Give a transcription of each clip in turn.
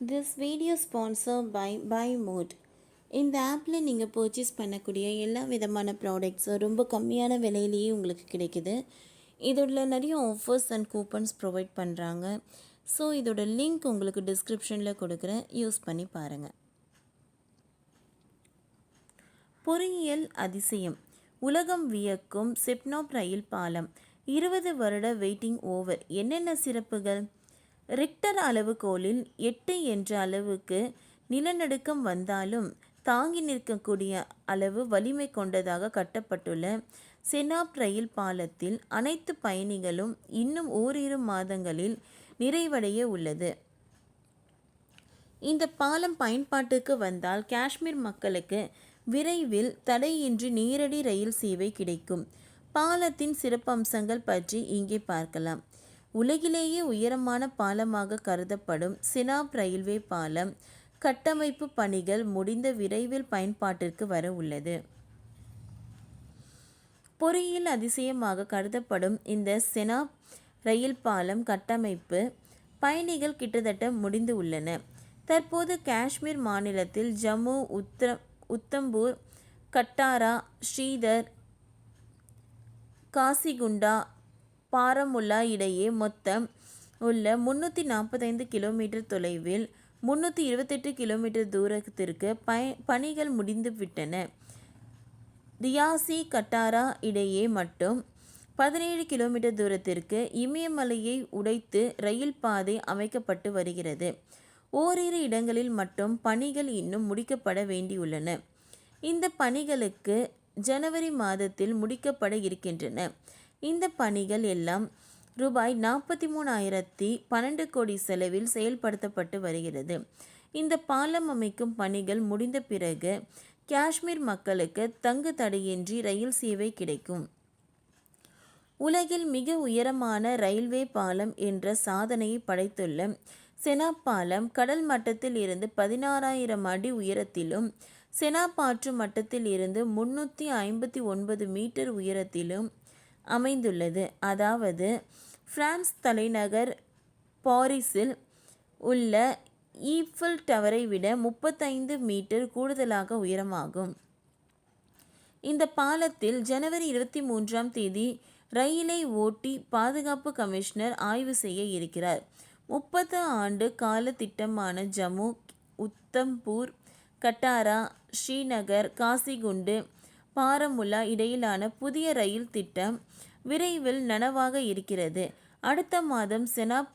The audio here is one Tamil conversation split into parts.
This video sponsor by by mode இந்த ஆப்பில் நீங்கள் பர்ச்சேஸ் பண்ணக்கூடிய எல்லா விதமான ப்ராடக்ட்ஸும் ரொம்ப கம்மியான விலையிலேயே உங்களுக்கு கிடைக்குது. இதோட நிறைய ஆஃபர்ஸ் அண்ட் கூப்பன்ஸ் ப்ரொவைட் பண்ணுறாங்க ஸோ இதோட லிங்க் உங்களுக்கு டிஸ்கிரிப்ஷனில் கொடுக்குறேன். யூஸ் பண்ணி பாருங்கள் பொறியியல் அதிசயம். உலகம் வியக்கும் சிப்னாப் ரயில் பாலம். இருபது வருட வெயிட்டிங் ஓவர் என்னென்ன சிறப்புகள்? ரிக்டர் அளவுகோலில் எட்டு என்ற அளவுக்கு நிலநடுக்கம் வந்தாலும் தாங்கி நிற்கக்கூடிய அளவு வலிமை கொண்டதாக கட்டப்பட்டுள்ள செனாப் ரயில் பாலத்தில் அனைத்து பயணிகளும் இன்னும் ஓரிரு மாதங்களில் நிறைவடைய உள்ளது. இந்த பாலம் பயன்பாட்டுக்கு வந்தால் காஷ்மீர் மக்களுக்கு விரைவில் தடையின்றி நேரடி ரயில் சேவை கிடைக்கும். பாலத்தின் சிறப்பம்சங்கள் பற்றி இங்கே பார்க்கலாம். உலகிலேயே உயரமான பாலமாக கருதப்படும் சினாப் ரயில்வே பாலம் கட்டமைப்பு பணிகள் முடிந்த விரைவில் பயன்பாட்டிற்கு வர உள்ளது. பொறியியல் அதிசயமாக கருதப்படும் இந்த செனாப் ரயில் பாலம் கட்டமைப்பு பயணிகள் கிட்டத்தட்ட முடிந்து உள்ளன. தற்போது காஷ்மீர் மாநிலத்தில் ஜம்மு உத்தர உத்தம்பூர் கட்டாரா ஸ்ரீதர் காசிகுண்டா பாரமுல்லா இடையே மொத்தம் உள்ள முன்னூற்றி நாற்பத்தைந்து கிலோமீட்டர் தொலைவில் முன்னூற்றி இருபத்தெட்டு கிலோமீட்டர் தூரத்திற்கு பய பணிகள் முடிந்துவிட்டன ரியாசி கட்டாரா இடையே மட்டும் பதினேழு கிலோமீட்டர் தூரத்திற்கு இமயமலையை உடைத்து ரயில் பாதை அமைக்கப்பட்டு வருகிறது. ஓரிரு இடங்களில் மட்டும் பணிகள் இன்னும் முடிக்கப்பட வேண்டியுள்ளன. இந்த பணிகளுக்கு ஜனவரி மாதத்தில் முடிக்கப்பட இருக்கின்றன. இந்த பணிகள் எல்லாம் ரூபாய் நாற்பத்தி மூணாயிரத்தி பன்னெண்டு கோடி செலவில் செயல்படுத்தப்பட்டு வருகிறது. இந்த பாலம் அமைக்கும் பணிகள் முடிந்த பிறகு காஷ்மீர் மக்களுக்கு தங்கு தடையின்றி ரயில் சேவை கிடைக்கும். உலகில் மிக உயரமான ரயில்வே பாலம் என்ற சாதனையை படைத்துள்ள செனாப்பாலம் கடல் மட்டத்தில் இருந்து பதினாறாயிரம் அடி உயரத்திலும் செனாப்பாற்று மட்டத்தில் இருந்து முன்னூற்றி ஐம்பத்தி ஒன்பது மீட்டர் உயரத்திலும் அமைந்துள்ளது. அதாவது பிரான்ஸ் தலைநகர் பாரிஸில் உள்ள ஈஃபில் டவரை விட முப்பத்தைந்து மீட்டர் கூடுதலாக உயரமாகும். இந்த பாலத்தில் ஜனவரி இருபத்தி மூன்றாம் தேதி ரயிலை ஓட்டி பாதுகாப்பு கமிஷனர் ஆய்வு செய்ய இருக்கிறார். முப்பது ஆண்டு கால திட்டமான ஜம்மு உத்தம்பூர் கட்டாரா ஸ்ரீநகர் காசிகுண்டு பாரமுல்லா இடையிலான புதிய ரயில் திட்டம் விரைவில் நனவாக இருக்கிறது. அடுத்த மாதம் செனாப்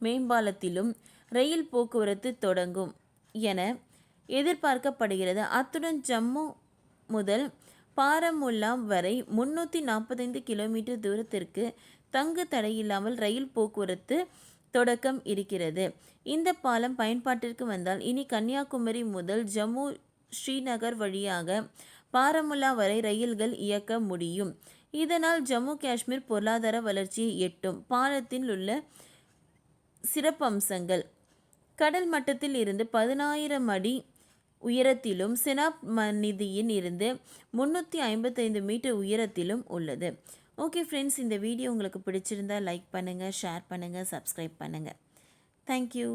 மேம்பாலத்திலும் ரயில் போக்குவரத்து தொடங்கும் என எதிர்பார்க்கப்படுகிறது. அத்துடன் ஜம்மு முதல் பாரமுல்லா வரை முன்னூற்றி நாற்பத்தைந்து கிலோமீட்டர் தூரத்திற்கு தங்கு தடையில்லாமல் ரயில் போக்குவரத்து தொடக்கம் இருக்கிறது. இந்த பாலம் பயன்பாட்டிற்கு வந்தால் இனி கன்னியாகுமரி முதல் ஜம்மு ஸ்ரீநகர் வழியாக பாரமுல்லா வரை ரயில்கள் இயக்க முடியும். இதனால் ஜம்மு காஷ்மீர் பொருளாதார வளர்ச்சியை எட்டும். பாலத்தில் உள்ள சிறப்பம்சங்கள். கடல் மட்டத்தில் இருந்து பதினாயிரம் அடி உயரத்திலும் சினாப் நிதியின் இருந்து முந்நூற்றி ஐம்பத்தைந்து மீட்டர் உயரத்திலும் உள்ளது. ஓகே ஃப்ரெண்ட்ஸ் இந்த வீடியோ உங்களுக்கு பிடிச்சிருந்தா லைக் பண்ணுங்கள் ஷேர் பண்ணுங்கள் சப்ஸ்கிரைப் பண்ணுங்கள் தேங்க்யூ